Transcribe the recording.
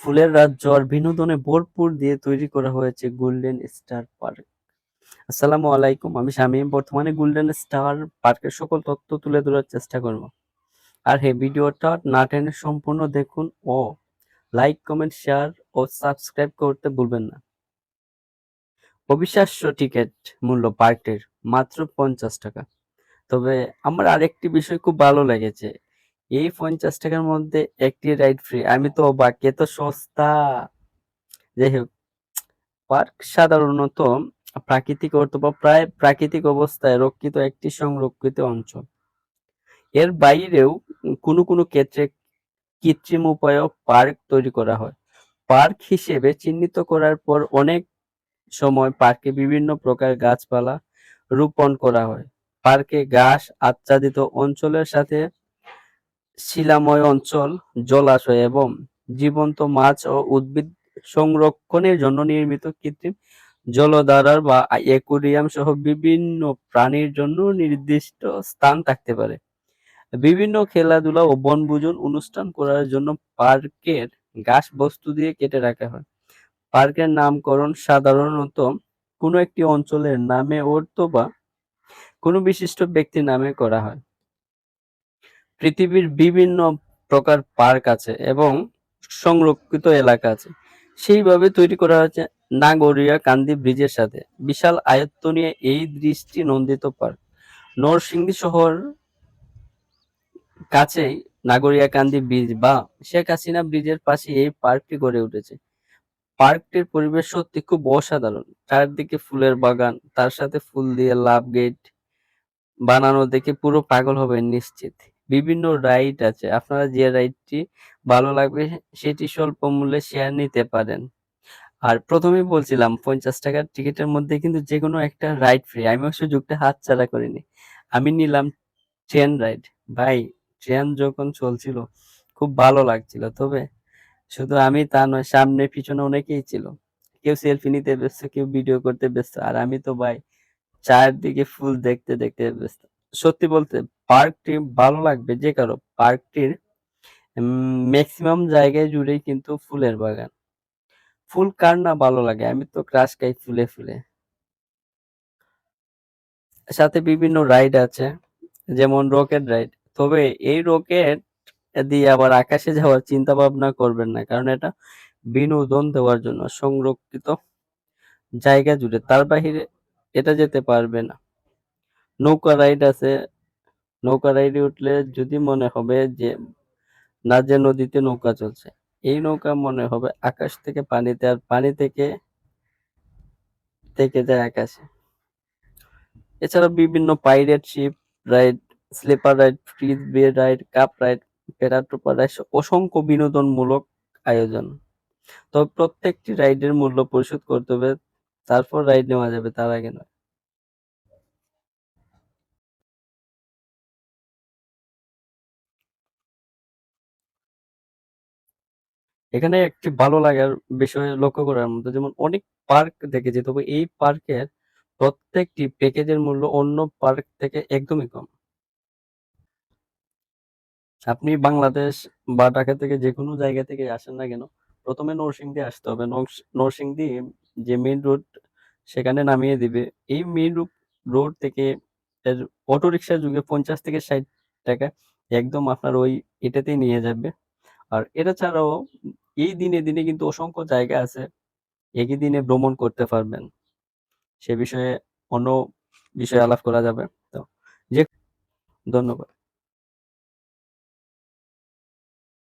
ফুলের রাজ্য আর বিনোদনে ভরপুর দিয়ে তৈরি করা হয়েছে গোল্ডেন স্টার পার্ক আসসালামু আলাইকুম, আমি শামীম। বর্তমানে গোল্ডেন স্টার পার্কের সকল তথ্য তুলে ধরার চেষ্টা করব। আর হ্যাঁ ভিডিওটা না টেনে সম্পূর্ণ দেখুন ও লাইক কমেন্ট শেয়ার ও সাবস্ক্রাইব করতে ভুলবেন না। অবিশ্বাস্য টিকিট মূল্য পার্কটির মাত্র পঞ্চাশ টাকা। তবে আমার আরেকটি বিষয় খুব ভালো লেগেছে। এই পঞ্চাশ টাকার মধ্যে একটি রাইড ফ্রি আমি তো অবাক এত সস্তা। যাই হোক, পার্ক সাধারণত প্রাকৃতিক অথবা প্রায় প্রাকৃতিক অবস্থায় রক্ষিত একটি সংরক্ষিত অঞ্চল। এর বাইরেও কোনো কোনো ক্ষেত্রে কৃত্রিম উপায়েও পার্ক তৈরি করা হয়। পার্ক হিসেবে চিহ্নিত করার পর অনেক সময় পার্কে বিভিন্ন প্রকার গাছপালা রোপণ করা হয়। পার্কে ঘাস আচ্ছাদিত অঞ্চলের সাথে শিলাময় অঞ্চল, জলাশয় এবং জীবন্ত মাছ ও উদ্ভিদ সংরক্ষণের জন্য নির্মিত কৃত্রিম জলধারার বা অ্যাকুরিয়াম সহ বিভিন্ন প্রাণীর জন্য নির্দিষ্ট স্থান থাকতে পারে। বিভিন্ন খেলাধুলা ও বনভোজন অনুষ্ঠান করার জন্য পার্কের ঘাস বস্তু দিয়ে কেটে রাখা হয়। পার্কের নামকরণ সাধারণত কোনো একটি অঞ্চলের নামে অথবা কোনো বিশিষ্ট ব্যক্তির নামে করা হয়। পৃথিবীর বিভিন্ন প্রকার পার্ক আছে এবং সংরক্ষিত এলাকা আছে। সেইভাবে তৈরি করা হয়েছে নাগরিয়া কান্দি ব্রিজের সাথে। বিশাল আয়ত্ত নিয়ে এই দৃষ্টি নন্দিত পার্ক। নরসিংদী শহর কাছেই নাগরিয়া কান্দি ব্রিজ বা শেখ হাসিনা ব্রিজের পাশে এই পার্কটি গড়ে উঠেছে। পার্কটির পরিবেশ সত্যি খুব অসাধারণ। চারদিকে ফুলের বাগান, তার সাথে ফুল দিয়ে লাভ গেট বানানো দেখে পুরো পাগল হবেন নিশ্চিত। বিভিন্ন রাইড আছে। আপনারা যে রাইডটি ভালো লাগবে, সেটি স্বল্প মূল্যে শেয়ার নিতে পারেন। আর প্রথমেই বলছিলাম, পঞ্চাশ টাকার টিকিটের মধ্যে কিন্তু যে কোনো একটা রাইড ফ্রি আমি সুযোগটা হাতছাড়া করিনি। আমি নিলাম ট্রেন রাইড ভাই ট্রেন যখন চলছিল, খুব ভালো লাগছিল। তবে শুধু আমি তা নয়, সামনে, পিছনে অনেকেই ছিল। কেউ সেলফি নিতে ব্যস্ত, কেউ ভিডিও করতে ব্যস্ত। আর আমি তো ভাই, চারদিকে ফুল দেখতে দেখতে ব্যস্ত। সত্যি বলতে পার্কটি ভালো লাগবে যে কারও। পার্কটির ম্যাক্সিমাম জায়গায় জুড়েই কিন্তু ফুলের বাগান। ফুল কার না ভালো লাগে? আমি তো ক্রাশ খাই ফুলে ফুলে। সাথে বিভিন্ন রাইড আছে, যেমন রকেট রাইড তবে এই রকেট দিয়ে আবার আকাশে যাওয়ার চিন্তা ভাবনা করবেন না, কারণ এটা বিনোদন দেওয়ার জন্য সংরক্ষিত জায়গা জুড়ে। তার বাহিরে এটা যেতে পারবে না। নৌকা রাইড আছে। নৌকা রাইডে উঠলে যদি মনে হবে যে, না যে নদীতে নৌকা চলছে, এই নৌকা মনে হবে আকাশ থেকে পানিতে আর পানি থেকে থেকে যায় আকাশে। এছাড়া বিভিন্ন pirate ship ride, slipper ride frisbee ride, cup ride, paratrooper ride, অসংখ্য বিনোদনমূলক আয়োজন। তবে প্রত্যেকটি রাইডের মূল্য পরিশোধ করতে হবে, তারপর রাইড নেওয়া যাবে, তার আগে নয়। এখানে একটি ভালো লাগার বিষয় লক্ষ্য করার মতো যেমন অনেক পার্ক দেখেছি, তবে এই পার্কের প্রত্যেকটি প্যাকেজের মূল্য অন্য পার্ক থেকে একদমই কম। আপনি বাংলাদেশ বা ঢাকা থেকে যে কোনো জায়গা থেকে আসেন না কেন, প্রথমে নরসিংদী আসতে হবে। নরসিংদী যে মেইন রোড সেখানে নামিয়ে দিবে। এই মেইন রোড থেকে অটো রিক্সা যুগে পঞ্চাশ থেকে ষাট টাকা একদম আপনার ওই এটাতেই নিয়ে যাবে। আর এটা ছাড়াও এই দিনে দিনে কিন্তু অসংখ্য জায়গা আছে, একই দিনে ভ্রমণ করতে পারবেন। সে বিষয়ে অন্য বিষয়ে আলাপ করা যাবে। তো যে ধন্যবাদ।